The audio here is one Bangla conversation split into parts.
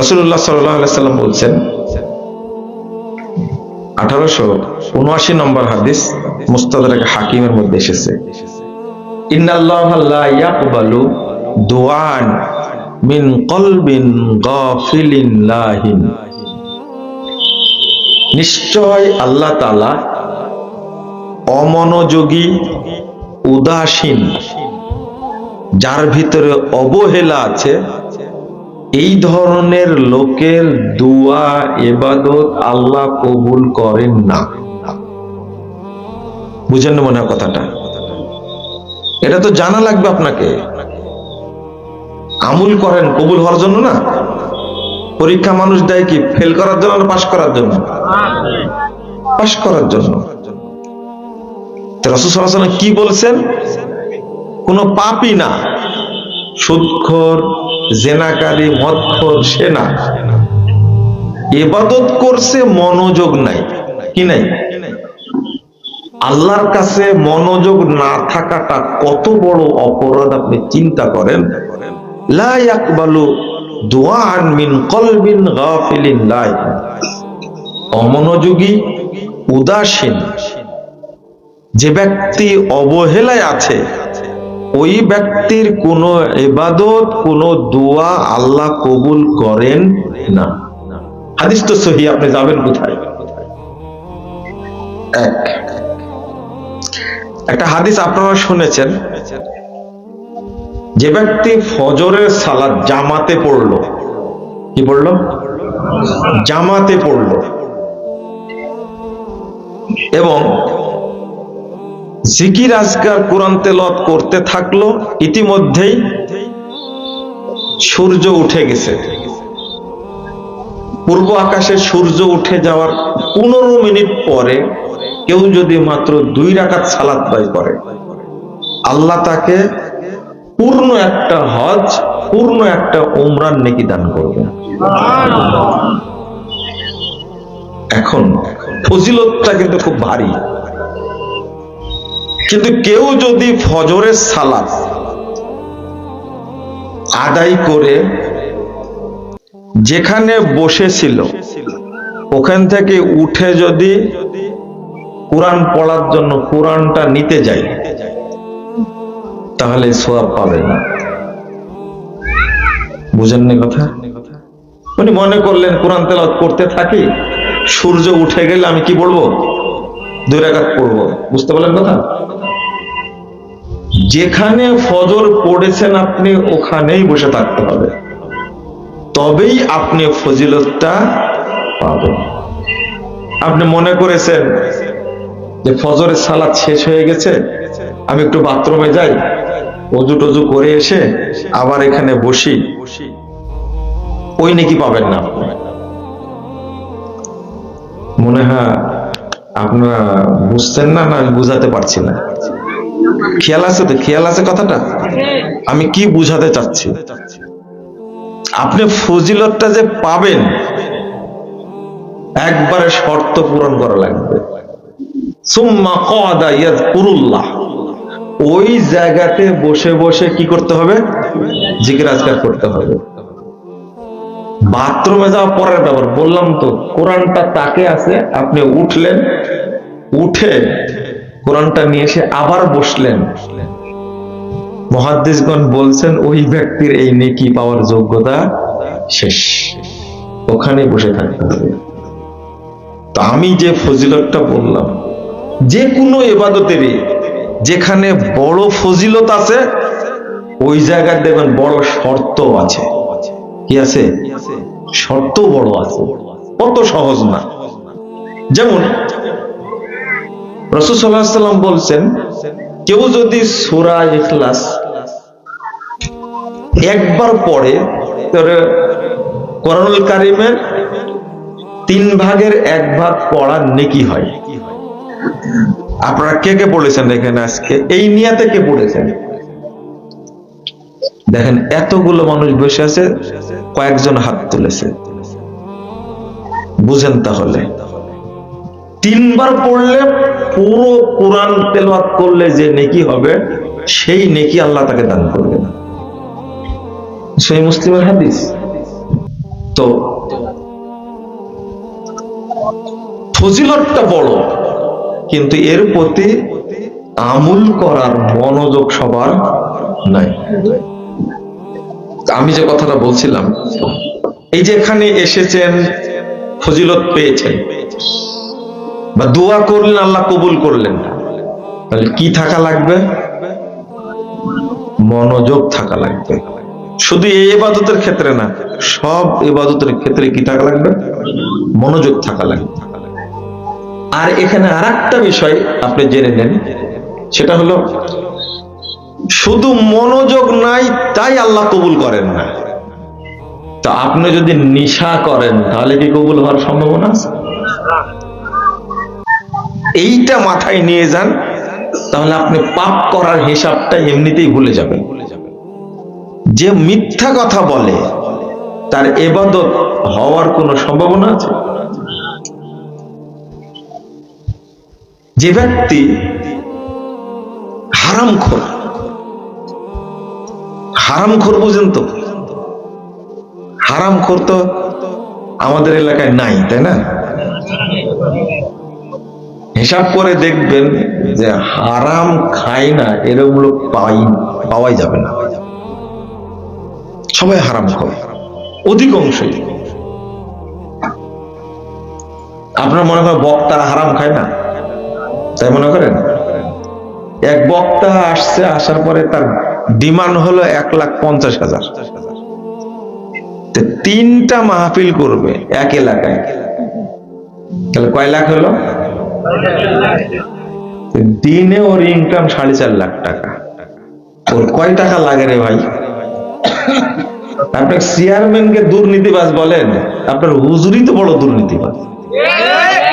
রসুল্লাহ সাল্লাম বলছেন, আঠারোশো উনআশি নম্বর হাদিস মুস্তাদার হাকিমের মধ্যে এসেছে। মিন কলবিন গাফিলিন লাহিন। নিশ্চয় আল্লাহ তাআলা অমনোযোগী, উদাসীন, যার ভিতরে অবহেলা আছে এই ধরনের লোকের দোয়া এবাদত আল্লাহ কবুল করেন না। বুঝেন না মনে কথাটা? এটা তো জানা লাগবে আপনাকে। আমুল করেন, কবুল হওয়ার জন্য না? পরীক্ষা মানুষ দেয় কি ফেল করার জন্য পাশ করার জন্য? পাশ করার জন্য। রসুল কি বলছেন? কোনো পাপই না। সুদখোর জেনাকারী মদখোর সে না এবাদত করছে, মনোযোগ নাই। কি নাই? আল্লাহর কাছে মনোযোগ না থাকাটা কত বড় অপরাধ আপনি চিন্তা করেন? মিন অমনোযোগী, উদাসীন। যে ব্যক্তি অবহেলায় আছে ওই ব্যক্তির কোন ইবাদত, কোন দোয়া আল্লাহ কবুল করেন না। হাদিস তো সহি, আপনি যাবেন কোথায়? এক। একটা হাদিস আপনারা শুনেছেন, যে ব্যক্তি ফজরের সালাদ জামাতে পড়ল, কি পড়ল? জামাতে পড়ল। এবং জিকির আজকার কোরআন তেলত করতে থাকল, ইতিমধ্যেই সূর্য উঠে গেছে। পূর্ব আকাশে সূর্য উঠে যাওয়ার পনেরো মিনিট পরে কেউ যদি মাত্র দুই রাকাত সালাত ব্যয় করে, আল্লাহ তাকে পূর্ণ একটা হজ, পূর্ণ একটা উমরান নেকি দান করবে। এখন ফজিলতটা কিন্তু খুব ভারী। কিন্তু কেউ যদি ফজরের সালাত আদায় করে যেখানে বসেছিল, ওখান থেকে উঠে যদি কোরআন পড়ার জন্য কোরআনটা নিতে যাই তাহলে সোয়াব পাবে না। বুঝেননি কথা? উনি মনে করলেন, কোরআন তেলাওয়াত করতে থাকি, সূর্য উঠে গেলে আমি কি বলব? দুই রাকাত পড়ব। বুঝতে পারলেন কথা? যেখানে ফজর পড়েছেন আপনি, ওখানেই বসে থাকতে হবে। তবেই আপনি ফজিলতটা পাবেন। আপনি মনে করেছেন যে ফজরের সালাদ শেষ হয়ে গেছে, আমি একটু বাথরুমে যাই, অজু টজু করে এসে আবার এখানে বসি। ওই নাকি পাবেন না। মনে হয় আপনারা বুঝতেন না না আমি বুঝাতে পারছি না। খেয়াল আছে তো? খেয়াল আছে কথাটা? আমি কি বুঝাতে চাচ্ছি? আপনি ফজিলতটা যে পাবেন, একবারে শর্ত পূরণ করা লাগবে। ওই জায়গাতে বসে বসে কি করতে হবে? আজকার করতে হবে। বাথরুমে যাওয়া পরের ব্যাপার, বললাম তো, কোরআনটা তাকে আছে, আপনি উঠলেন উঠে কোরআনটা নিয়ে এসে আবার বসলেন। মহাদ্দিসগণ বলছেন, ওই ব্যক্তির এই নেকি পাওয়ার যোগ্যতা শেষ। ওখানে বসে থাকতে হবে। তো আমি যে ফজিলতটা বললাম, যে কোনো এবাদতেরই, যেখানে বড় ফজিলত আছে, ওই জায়গায় দেখবেন বড় শর্ত আছে। কি আছে? শর্ত বড় আছে। কত সহজ না। যেমন রসুল সাল্লাহ সাল্লাম বলছেন, কেউ যদি সুরা ইখলাস একবার পড়ে কোরআনুল কারিমের তিন ভাগের এক ভাগ পড়ার নেকি হয়। আপনারা কে কে পড়েছেন এখানে আজকে? এই নিয়াতে কে পড়েছেন? দেখেন, এতগুলো মানুষ বসে আছে, কয়েকজন হাত তুলেছে। বুঝেন তাহলে। তিনবার পড়লে পুরো কোরআন তেলাওয়াত করলে যে নেকি হবে, সেই নেকি আল্লাহ তাকে দান করবে না। সেই মুসলিমের হাদিস। তো ফজিলতটা বড়, কিন্তু এর প্রতি আমুল করার মনোযোগ সবার নাই। আমি যে কথাটা বলছিলাম, এই যে এখানে এসেছেন, ফজিলত পেয়েছেন। বা দোয়া করলেন, আল্লাহ কবুল করলেন। তাহলে কি থাকা লাগবে? মনোযোগ থাকা লাগবে। শুধু এই ইবাদতের ক্ষেত্রে না, সব ইবাদতের ক্ষেত্রে কি থাকা লাগবে? মনোযোগ থাকা লাগবে। আর এখানে আর একটা বিষয় আপনি জেনে নেন, সেটা হলো, শুধু মনোযোগ নাই, তাই আল্লাহ কবুল করেন না। তা আপনি যদি নিশা করেন, তাহলে কি কবুল হওয়ার সম্ভাবনা আছে? এইটা মাথায় নিয়ে যান, তাহলে আপনি পাপ করার হিসাবটা এমনিতেই ভুলে যাবেন। যে মিথ্যা কথা বলে, তার এবাদত হওয়ার কোনো সম্ভাবনা আছে? যে ব্যক্তি হারামখোর হারামখোর বুঝেন তো? হারামখোর তো আমাদের এলাকায় নাই, তাই না? হিসাব করে দেখবেন যে হারাম খায় না, এরকম লোক পাই পাওয়াই যাবে না। সবাই হারাম খায়। অধিকাংশই। আপনার মনে করেন বক্তারা হারাম খায় না? তাই মনে করেন? এক বক্তা আসছে, আসার পরে তার ডিমান্ড হলো এক লাখ পঞ্চাশ হাজার। তিনটা মাহফিল করবে এক এলাকায়। তাহলে কয় লাখ হলো? দিনে ওর ইনকাম সাড়ে চার লাখ টাকা। ওর কয় টাকা লাগে রে ভাই? আপনার চেয়ারম্যানকে দুর্নীতিবাজ বলেন, আপনার হুজুরি তো বড় দুর্নীতিবাজ।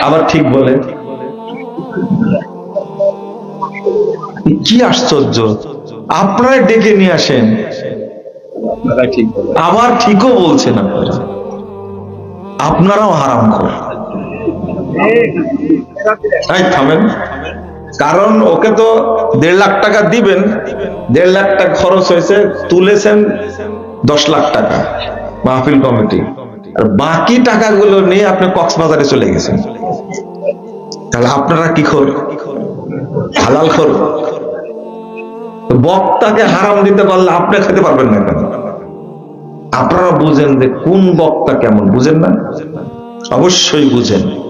আবার ঠিক বলেন। কি আশ্চর্য। আপনারা ডেকে নিয়ে আসেন। আবার ঠিকও বলছেন আপনারা। আপনারাও হারাম করেন থামেন। কারণ ওকে তো দেড় লাখ টাকা দিবেন। দেড় লাখ টাকা খরচ হয়েছে, তুলেছেন দশ লাখ টাকা মাহফিল কমিটি। আর বাকি টাকাগুলো নিয়ে আপনি কক্সবাজারে চলে গেছেন। তাহলে আপনারা কি খোর? হালাল খোর? বক্তাকে হারাম দিতে পারলে আপনি খেতে পারবেন না কেন? আপনারা বুঝেন যে কোন বক্তা কেমন, বুঝেন না? অবশ্যই বুঝেন।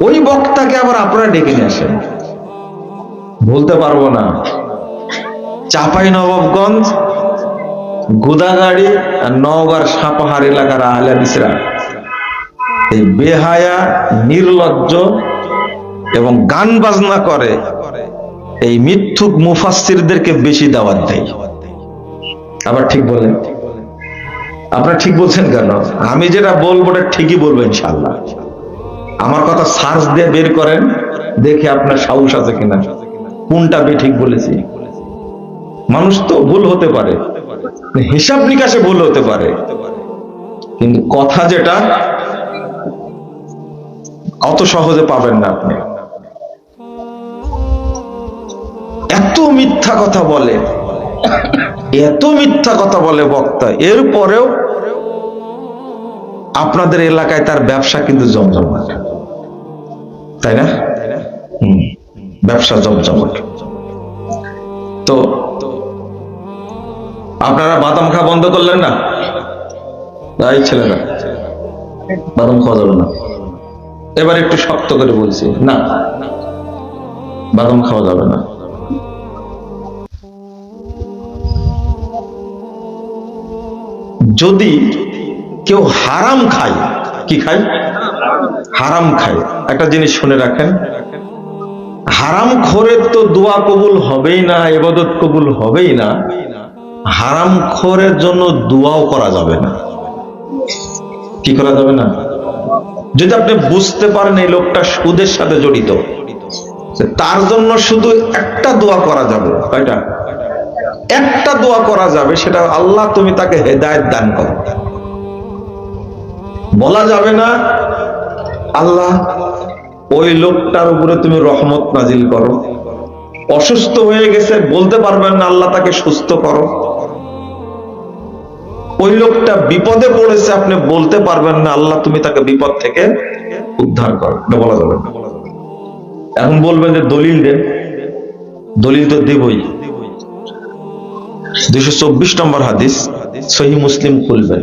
ওই বক্তাকে আবার আপনারা ডেকে নিয়ে আসেন। বলতে পারব না। চাপাই নবাবগঞ্জ, গোদাগাড়ি আর নওগাঁর সাপাহার এলাকার আহলাদিসরা এই বেহায়া, নির্লজ্জ এবং গান বাজনা করে এই মিথ্যুক মুফাসসিরদেরকে বেশি দাওয়াত দেয়। আবার ঠিক বলেন। আপনারা ঠিক বলছেন কেন? আমি যেটা বলব ওটা ঠিকই বলব ইনশাল্লাহ আমার কথা সার্চ দিয়ে বের করেন, দেখে আপনার সাহস আছে কিনা। কোনটা বে ঠিক বলেছি? মানুষ তো ভুল হতে পারে। হিসাব নিকাশে ভুল হতে পারে। কিন্তু কথা যেটা, অত সহজে পাবেন না আপনি। এত মিথ্যা কথা বলে, এত মিথ্যা কথা বলে বক্তা, এরপরেও আপনাদের এলাকায় তার ব্যবসা কিন্তু জমজমাট। তাই না? ব্যবসা জমজমাট। তো আপনারা বাদাম খাওয়া বন্ধ করলেন না? তাই ছেলেরা বাদাম খাওয়া যাবে না। এবার একটু শক্ত করে বলছি, না, বাদাম খাওয়া যাবে না। যদি কেউ হারাম খায়, কি খায়? হারাম খায়। একটা জিনিস শুনে রাখেন, হারাম খোরের তো দোয়া কবুল হবেই না এবাদত কবুল হবেই না, হারাম খোরের জন্য দোয়াও করা যাবে না। কি করা যাবে না? যদি আপনি বুঝতে পারেন এই লোকটা সুদের সাথে জড়িত, তার জন্য শুধু একটা দোয়া করা যাবে, কয়টা? একটা দোয়া করা যাবে, সেটা আল্লাহ তুমি তাকে হেদায়ত দান করো। বলা যাবে না আল্লাহ, ওই লোকটার উপরে তুমি রহমত নাজিল করো। অসুস্থ হয়ে গেছে, বলতে পারবেন না আল্লাহ তাকে সুস্থ করো। ওই লোকটা বিপদে পড়েছে, আপনি বলতে পারবেন না আল্লাহ তুমি তাকে বিপদ থেকে উদ্ধার করো। এটা বলা যাবে এখন বলবেন যে দলিল দেন। দলিল তো দেবই। দুইশো চব্বিশ নম্বর হাদিস সহি মুসলিম খুলবেন।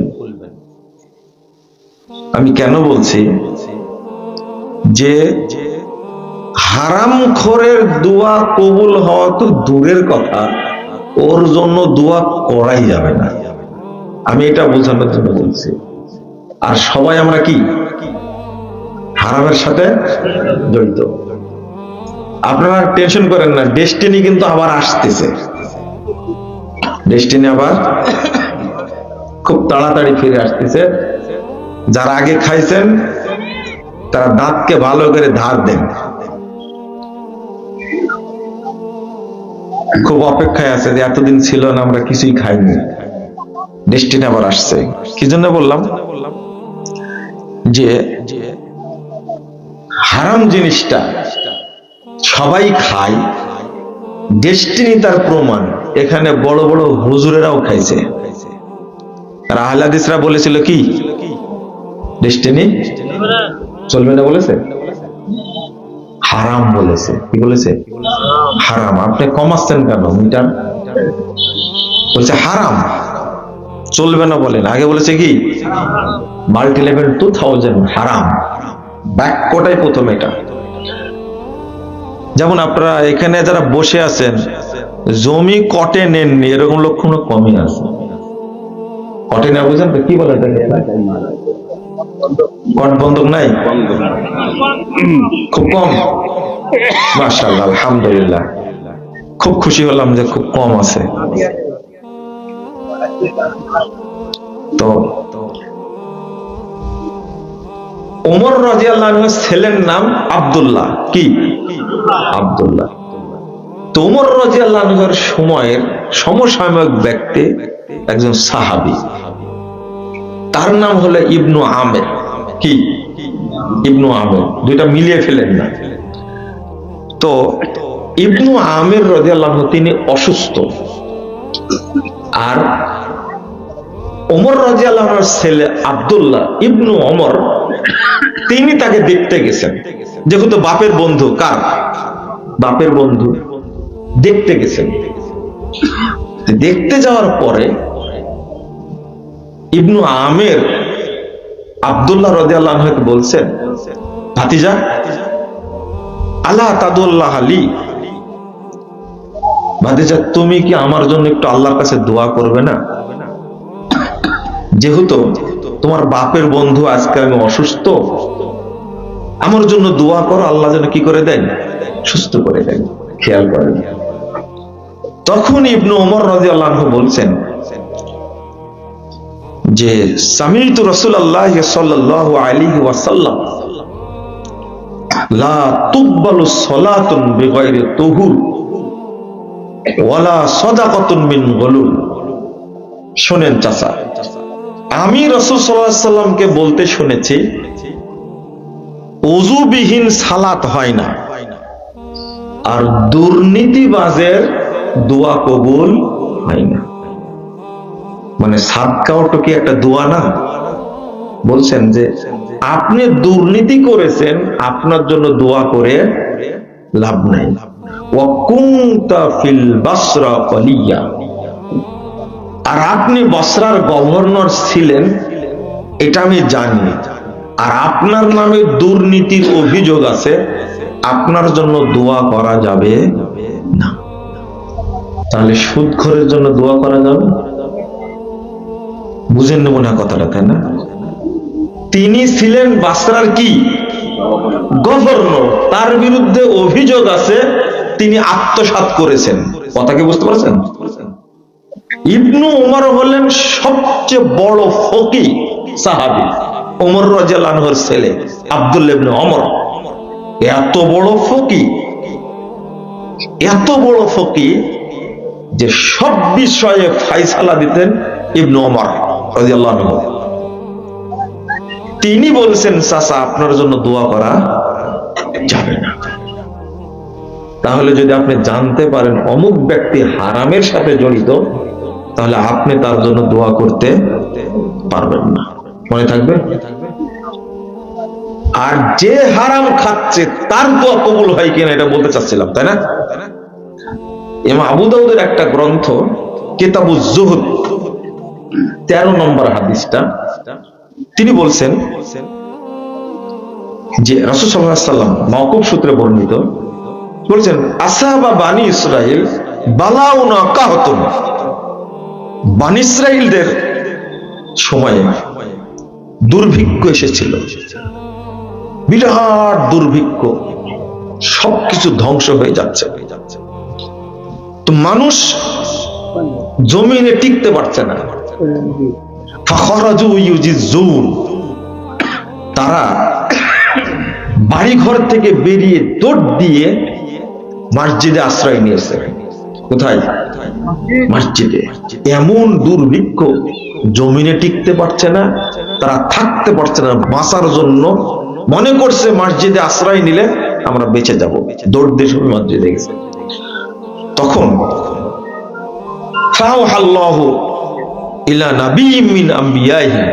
আমি কেন বলছি? যে হারাম খোরের দোয়া কবুল হওয়া তো দূরের কথা, ওর জন্য দোয়া করাই যাবে না। আমি এটা বোঝানোর জন্য বলছি। আর সবাই আমরা কি? হারামের সাথে জড়িত। আপনারা টেনশন করেন না ডেস্টিনি কিন্তু আবার আসতেছে। ডেস্টিনি আবার খুব তাড়াতাড়ি ফিরে আসতেছে। যারা আগে খাইছেন তারা দাঁতকে ভালো করে ধার দেন। খুব অপেক্ষায় আছে যে এতদিন ছিল না, আমরা কিছুই খাইনি। ডেস্টিনি আবার আসছে। কি জন্য বললাম? যে হারাম জিনিসটা সবাই খায় ডেস্টিনি তার প্রমাণ। এখানে বড় বড় হুজুরেরাও খাইছে। আহলাদিসরা বলেছিল কি? ডেস্টিনি চলবে না বলেছে? হারাম বলেছে। কি বলেছে? হারাম। আপনি কমাচ্ছেন কেন? মিটার? বলছে হারাম। চলবে না বলেন। আগে বলেছে কি? মাল্টি লেভেল টু থাউজেন্ড হারাম বাক্যটাই প্রথম এটা। যেমন আপনারা এখানে যারা বসে আছেন, জমি কটে নেননি, এরকম লক্ষণ কমই আছে। কটে না বুঝেন কি বলে? কট বন্ধক নাই? খুব কম? মাশাআল্লাহ আলহামদুলিল্লাহ। খুব খুশি হলাম যে খুব কম আছে। তো ওমর রাজিয়াল্লাহ ছেলের নাম আব্দুল্লাহ। কি? আব্দুল্লাহ। তো ওমর রাজিয়াল্লাহর সময়ের সমসাময়িক ব্যক্তি একজন সাহাবী। তার নাম হলো ইবনু আমের। কি? ইবনু আমের। দুইটা মিলিয়ে ফেলেন না। তো ইবনু আমের রাজিয়াল্লাহ তিনি অসুস্থ। আর ওমর রাজিয়াল্লাহর ছেলে আব্দুল্লাহ ইবনু ওমর, তিনি তাকে দেখতে গেছেন। যেহেতু বাপের বন্ধু, কার? বাপের বন্ধু। দেখতে গেছেন। দেখতে যাওয়ার পরে ইবনু আমের আব্দুল্লাহ রাজিয়াল্লাহকে বলছেন, ভাতিজা আল্লাহ তাদুল্লাহ আলী ভাতিজা, তুমি কি আমার জন্য একটু আল্লাহর কাছে দোয়া করবে না? যেহেতু তোমার বাপের বন্ধু আজকে আমি অসুস্থ, আমার জন্য দোয়া করো, আল্লাহ যেন কি করে দেন? সুস্থ করে দেন, খেয়াল করেন। তখন ইবনু ওমর রাজি আল্লাহ বলছেন যে সামিতু রাসূলুল্লাহ সাল্লাল্লাহু আলাইহি ওয়াসাল্লাম, লা সালাতুন তুহুর ওয়ালা শুনেন চাচা, আমি রসুল সাল্লাল্লাহু সাল্লামকে বলতে শুনেছি অজুবিহীন সালাত হয় না। আর দুর্নীতিবাজের দোয়া কবুল হয় না। মানে সাদকাও তো কি একটা দোয়া না? বলছেন যে, আপনি দুর্নীতি করেছেন, আপনার জন্য দোয়া করে লাভ নাই। আর আপনি বসরার গভর্নর ছিলেন, এটা আমি জানি। আর আপনার নামে দুর্নীতির অভিযোগ আছে, আপনার জন্য দোয়া করা যাবে না। তাহলে সুদখোরের জন্য দোয়া করা যাবে? বুঝেন নেব না কথাটা, তাই না? তিনি ছিলেন বাসরার কি? গভর্নর। তার বিরুদ্ধে অভিযোগ আছে, তিনি আত্মসাৎ করেছেন। কথা কি বুঝতে পারছেন? ইবনু উমর হলেন সবচেয়ে বড় ফকি সাহাবি ওমর রাজিয়াল আনহর ছেলে, আব্দুল ইবনে ওমর এত বড় ফকি এত বড় ফকি যে সব বিষয়ে ফাইসালা দিতেন ইবনু আনহু তিনি বলছেন, চাচা, আপনার জন্য দোয়া করা যাবে না। তাহলে যদি আপনি জানতে পারেন অমুক ব্যক্তি হারামের সাথে জড়িত, তাহলে আপনি তার জন্য দোয়া করতে পারবেন না। মনে থাকবে? আর যে হারাম খাচ্ছে, তার দোয়া কবুল হয় কিনা এটা বলতে চাচ্ছিলাম, তাই না? এমা আবু দাউদের একটা গ্রন্থ কেতাবু জুহুদ তেরো নম্বর হাদিসটা তিনি বলছেন যে রাসূল সাল্লাল্লাহু সাল্লাম মওকুফ সূত্রে বর্ণিত, বলছেন, আসাবা বানি ইসরাইল বালাউনা কাহতুম বানি ইসরাইলদের সময়ে দুর্ভিক্ষ এসেছিল। বিরাট দুর্ভিক্ষ। সবকিছু ধ্বংস হয়ে যাচ্ছে। তো মানুষ জমিনে টিকতে পারছে না। তারা থেকে বেরিয়ে দিয়ে মসজিদে আশ্রয় নিয়েছে। কোথায়? মসজিদে। এমন দুর্ভিক্ষ, জমিনে টিকতে পারছে না, তারা থাকতে পারছে না, বাঁচার জন্য মনে করছে মসজিদে আশ্রয় নিলে আমরা বেঁচে যাব। দৌড় দিয়ে সবাই মসজিদে গেছে। তখন ফাওহাল্লাহু ইলা মিন আম্বিয়াইহি।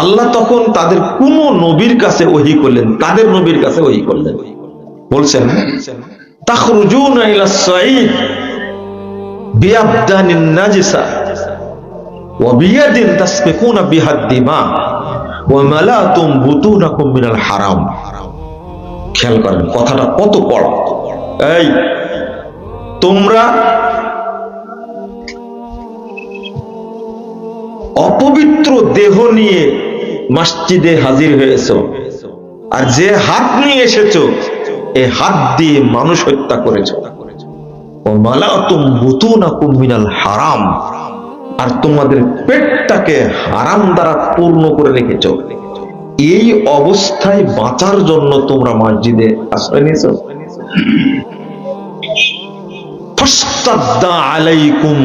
আল্লাহ তখন তাদের কোন নবীর কাছে ওহি করলেন, তাদের নবীর কাছে ওহি করলেন। বলছেন, তাখরুজুনা ইলা সাঈদ বিআবদানিন নাজিসা ওয়া বিয়াদিন তাসফিকুনা বিহাদ দিমা ওয়া মালাতুম বুতুনাকুম মিনাল হারাম। খেয়াল করেন, কথাটা কত বড় এই, তোমরা অপবিত্র দেহ নিয়ে মসজিদে হাজির হয়েছ। আর যে হাত নিয়ে এসেছ, এ হাত দিয়ে মানুষ হত্যা করেছ। হারাম, আর তোমাদের পেটটাকে হারাম দ্বারা পূর্ণ করে রেখেছ। এই অবস্থায় বাঁচার জন্য তোমরা মসজিদে আশ্রয় নিয়েছ। আলাইকুম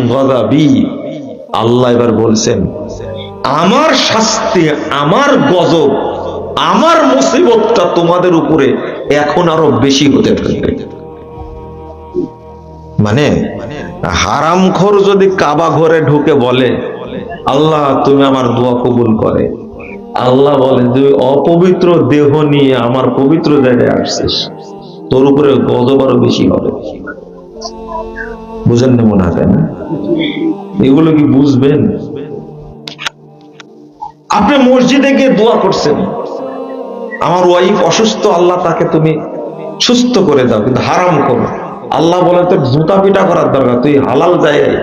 আল্লাহ এবার বলছেন, আমার শাস্তি, আমার গজব, আমার মুসিবতটা তোমাদের উপরে এখন আরও বেশি হতে থাকবে। মানে হারামখোর যদি কাবা ঘরে ঢুকে বলে, আল্লাহ, তুমি আমার দোয়া কবুল করে। আল্লাহ বলে, তুই অপবিত্র দেহ নিয়ে আমার পবিত্র জায়গায় আসছিস। তোর উপরে গজব আরও বেশি হবে। বুঝেন না মনে হয় না? এগুলো কি বুঝবেন? আপনি মসজিদে গিয়ে দোয়া করছেন। আমার ওয়াইফ অসুস্থ, আল্লাহ তাকে তুমি সুস্থ করে দাও, কিন্তু হারাম করো। আল্লাহ বলে, তোর জুতা পিটা করার দরকার, তুই হালাল জায়গায়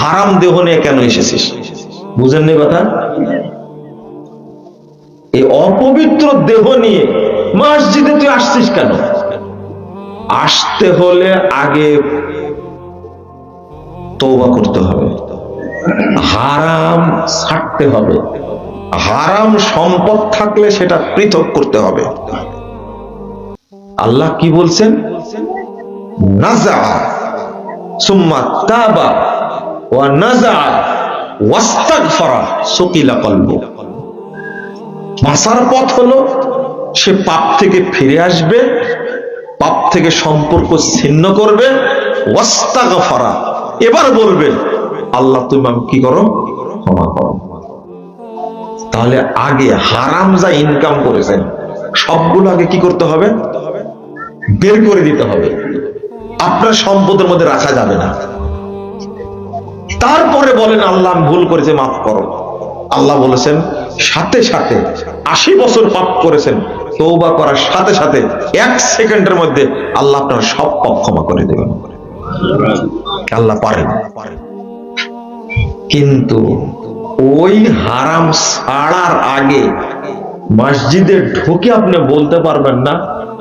হারাম দেহ নিয়ে কেন এসেছিস? বুঝেন নি কথা? এই অপবিত্র দেহ নিয়ে মসজিদে তুই আসছিস কেন? আসতে হলে আগে তৌবা করতে হবে। হারাম ছাড়তে হবে। হারাম সম্পদ থাকলে সেটা পৃথক করতে হবে। আল্লাহ কি বলছেন? নাজা সুম্মা তাবা ওয়া নাজা ওয়াস্তাগফারা বাঁচার পথ হলো, সে পাপ থেকে ফিরে আসবে, পাপ থেকে সম্পর্ক ছিন্ন করবে, ওয়াস্তাগফারা, এবার বলবে আল্লাহ তুমি আমি কি করো? ক্ষমা করো। তাহলে আগে হারাম যা ইনকাম করেছেন, সবগুলো আগে কি করতে হবে? বের করে দিতে হবে। আপনার সম্পদের মধ্যে রাখা যাবে না। তারপরে বলেন, আল্লাহ ভুল করেছে, মাফ করো। আল্লাহ বলেছেন, সাথে সাথে আশি বছর পাপ করেছেন তৌবা করার সাথে সাথে এক সেকেন্ডের মধ্যে আল্লাহ আপনার সব পাপ ক্ষমা করে দেবেন। আল্লাহ পারেন। কিন্তু ওই হারাম ছাড়ার আগে মসজিদে ঢুকে আপনি বলতে পারবেন না,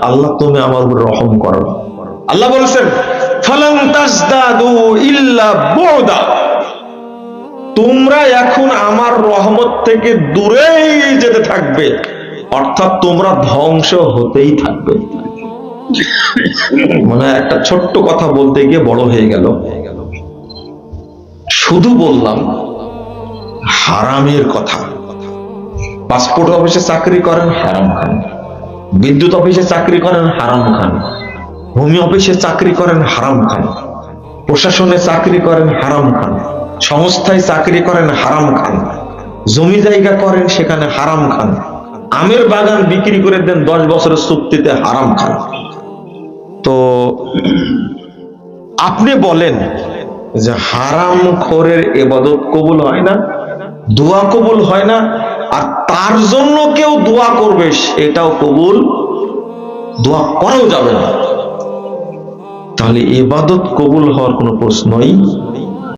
আল্লাহ তুমি আমার উপর রহম করো। আল্লাহ বলছেন তোমরা এখন আমার রহমত থেকে দূরেই যেতে থাকবে, অর্থাৎ তোমরা ধ্বংস হতেই থাকবে। মানে একটা ছোট্ট কথা বলতে গিয়ে বড় হয়ে গেল। শুধু বললাম, হারামের কথা। পাসপোর্ট অফিসে চাকরি করেন হারাম খান। বিদ্যুৎ অফিসে চাকরি করেন হারাম খান। ভূমি অফিসে চাকরি করেন হারাম খান। প্রশাসনে চাকরি করেন হারাম খান। সংস্থায় চাকরি করেন হারাম খান। জমি জায়গা করেন সেখানে হারাম খান। আমের বাগান বিক্রি করে দেন দশ বছরের চুক্তিতে হারাম খান। তো আপনি বলেন যে হারাম খোরের এবাদত কবুল হয় না, দোয়া কবুল হয় না, আর তার জন্য কেউ দোয়া করবে এটাও কবুল দোয়া করাও যাবে না। তাহলে এবাদত কবুল হওয়ার কোনো প্রশ্নই